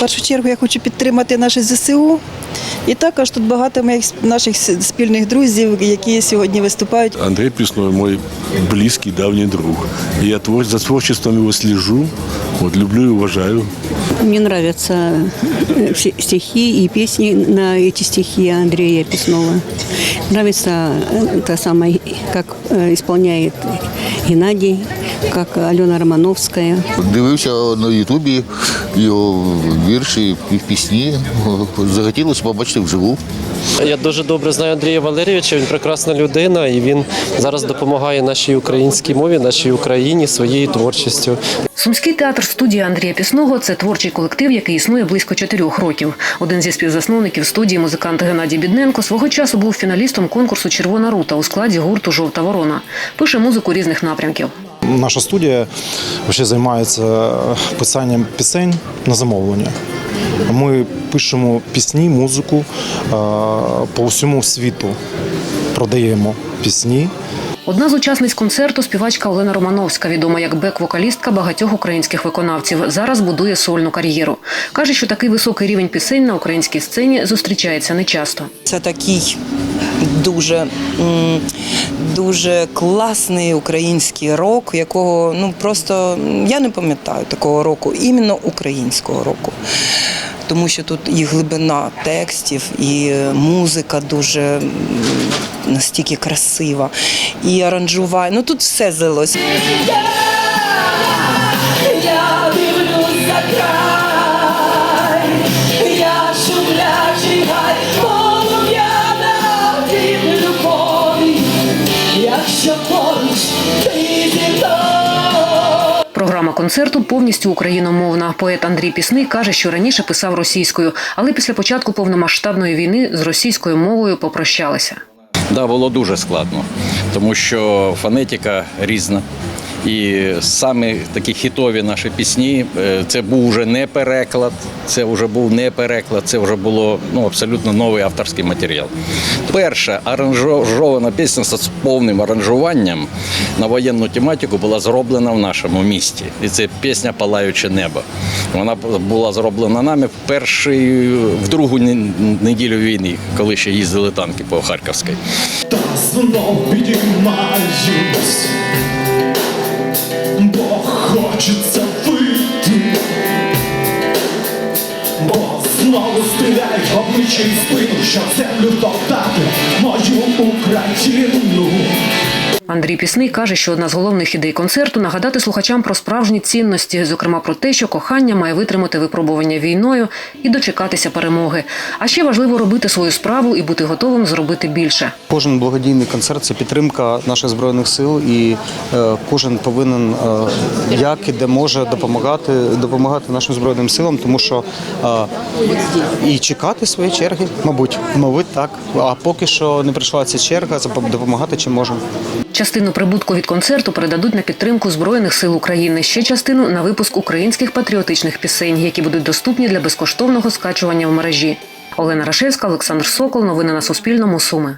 першу чергу я хочу підтримати наше ЗСУ. І також тут багато моїх наших спільних друзів, які сьогодні виступають. Андрей Пресной мой близкий, давний друг. И Я твор- за творчеством его слежу, вот, люблю и уважаю. Мне нравятся э, все стихи и песни на эти стихи Андрея Песнова. Нравится э, та самая, как э, исполняет Как Алена Романовская. Дивився на Ютубі його вірші і пісні. Захотілося побачити вживу. Я дуже добре знаю Андрія Валерійовича. Він прекрасна людина, і він зараз допомагає нашій українській мові, нашій Україні своєю творчістю. Сумський театр студія Андрія Пісного це творчий колектив, який існує близько чотирьох років. Один зі співзасновників студії, музикант Геннадій Бідненко, свого часу був фіналістом конкурсу Червона рута у складі гурту Жовта ворона. Пише музику різних напрямків. Наша студія ще займається писанням пісень на замовлення. Ми пишемо пісні, музику е, по всьому світу. Продаємо пісні. Одна з учасниць концерту співачка Олена Романовська, відома як бек-вокалістка багатьох українських виконавців. Зараз будує сольну кар'єру. Каже, що такий високий рівень пісень на українській сцені зустрічається нечасто. Це такий дуже, дуже класний український рок, якого ну просто я не пам'ятаю такого року, іменно українського року. Тому що тут і глибина текстів, і е, музика дуже настільки красива, і аранжування. Ну тут все злилось. Концерту повністю україномовна. Поет Андрій Пісний каже, що раніше писав російською, але після початку повномасштабної війни з російською мовою попрощалися. Да, було дуже складно, тому що фонетика різна. І саме такі хітові наші пісні, е, це був вже не переклад, це вже був не переклад, це вже було ну, абсолютно новий авторський матеріал. Перша аранжована пісня з повним аранжуванням на воєнну тематику була зроблена в нашому місті. І це пісня Палаюче небо. Вона була зроблена нами в перший, в другу неділю війни, коли ще їздили танки по Харківській. Та знов підіймаюсь, хочеться вийти, бо знову стріляють в обличчя і спину, щоб землю топтати мою Україну. Андрій Пісний каже, що одна з головних ідей концерту нагадати слухачам про справжні цінності, зокрема про те, що кохання має витримати випробування війною і дочекатися перемоги. А ще важливо робити свою справу і бути готовим зробити більше. Кожен благодійний концерт це підтримка наших збройних сил, і е, кожен повинен е, як і де може допомагати, допомагати нашим збройним силам, тому що е, і чекати своєї черги, мабуть, мабуть, так. А поки що не прийшла ця черга, допомагати чим можемо. Частину прибутку від концерту передадуть на підтримку Збройних сил України. Ще частину на випуск українських патріотичних пісень, які будуть доступні для безкоштовного скачування в мережі. Олена Рашевська, Олександр Сокол. Новини на Суспільному. Суми.